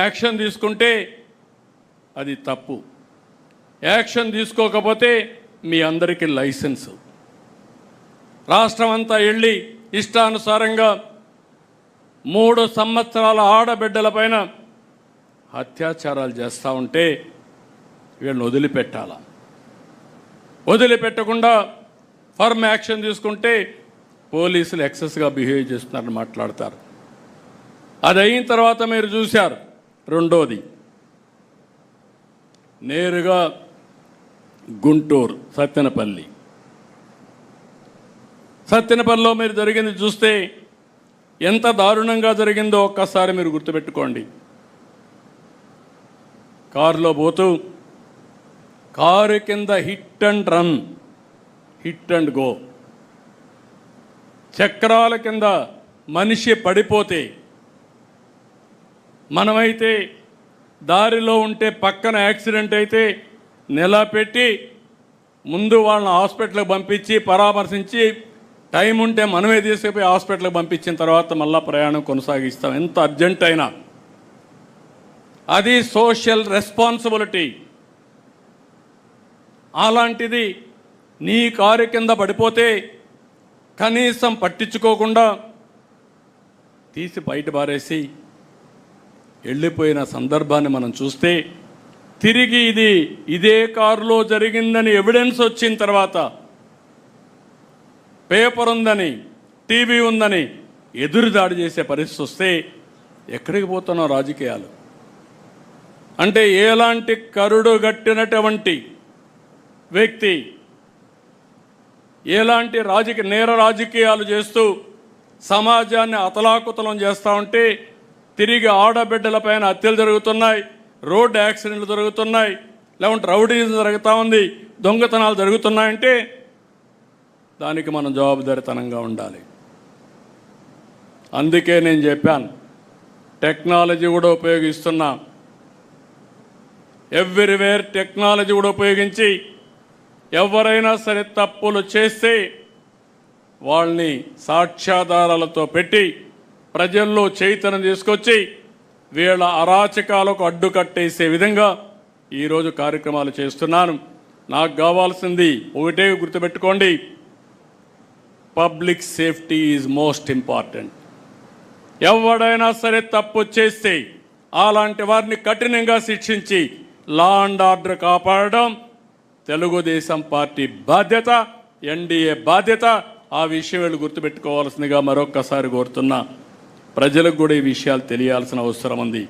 Action తీసుకుంటే అది తప్పు. యాక్షన్ తీసుకోకపోతే మీ అందరికీ లైసెన్సు. రాష్ట్రం అంతా వెళ్ళి ఇష్టానుసారంగా మూడు సంవత్సరాల ఆడబిడ్డలపైన అత్యాచారాలు చేస్తూ ఉంటే వీళ్ళని వదిలిపెట్టాల? వదిలిపెట్టకుండా ఫర్మ్ యాక్షన్ తీసుకుంటే పోలీసులు ఎక్సెస్గా బిహేవ్ చేస్తున్నారని మాట్లాడతారు. అది అయిన తర్వాత మీరు చూశారు. రెండోది నేరుగా గుంటూరు సత్తెనపల్లి. సత్తెనపల్లిలో మీరు జరిగింది చూస్తే ఎంత దారుణంగా జరిగిందో ఒక్కసారి మీరు గుర్తుపెట్టుకోండి. కారులో పోతూ కారు కింద hit and run hit and go. చక్రాల కింద మనిషి పడిపోతే మనమైతే దారిలో ఉంటే పక్కన యాక్సిడెంట్ అయితే నిలబెట్టి ముందు వాళ్ళని హాస్పిటల్కి పంపించి పరామర్శించి టైం ఉంటే మనమే తీసుకుపోయి హాస్పిటల్కి పంపించిన తర్వాత మళ్ళీ ప్రయాణం కొనసాగిస్తాం. ఎంత అర్జెంట్ అయినా. అది సోషల్ రెస్పాన్సిబిలిటీ. అలాంటిది నీ కారు కింద పడిపోతే కనీసం పట్టించుకోకుండా తీసి బయట పారేసి వెళ్ళిపోయిన సందర్భాన్ని మనం చూస్తే తిరిగి ఇది ఇదే కారులో జరిగిందని ఎవిడెన్స్ వచ్చిన తర్వాత పేపర్ ఉందని టీవీ ఉందని ఎదురు దాడి చేసే పరిస్థితి వస్తే ఎక్కడికి పోతున్నాం రాజకీయాలు? అంటే ఎలాంటి కరుడు గట్టినటువంటి వ్యక్తి ఎలాంటి రాజకీయ నేర రాజకీయాలు చేస్తూ సమాజాన్ని అతలాకుతలం చేస్తూ ఉంటే తిరిగి ఆడబిడ్డలపైన హత్యలు జరుగుతున్నాయి రోడ్డు యాక్సిడెంట్లు జరుగుతున్నాయి లేకుంటే రౌడీజం జరుగుతూ ఉంది దొంగతనాలు జరుగుతున్నాయంటే దానికి మనం జవాబుదారితనంగా ఉండాలి. అందుకే నేను చెప్పాను టెక్నాలజీ కూడా ఉపయోగిస్తున్నాం. ఎవ్రీవేర్ టెక్నాలజీ కూడా ఉపయోగించి ఎవరైనా సరే తప్పులు చేస్తే వాళ్ళని సాక్ష్యాధారాలతో పెట్టి ప్రజల్లో చైతన్యం తీసుకొచ్చి వీళ్ళ అరాచకాలకు అడ్డుకట్టేసే విధంగా ఈరోజు కార్యక్రమాలు చేస్తున్నాను. నాకు కావాల్సింది ఒకటే గుర్తుపెట్టుకోండి. Public safety is most important. ఎవడైనా సరే తప్పు చేస్తే అలాంటి వారిని కఠినంగా శిక్షించి లా అండ్ ఆర్డర్ కాపాడడం తెలుగుదేశం పార్టీ బాధ్యత ఎన్డీఏ బాధ్యత. ఆ విషయం వీళ్ళు గుర్తుపెట్టుకోవాల్సిందిగా మరొక్కసారి కోరుతున్నా. ప్రజలకు కూడా ఈ విషయాలు తెలియాల్సిన అవసరం ఉంది.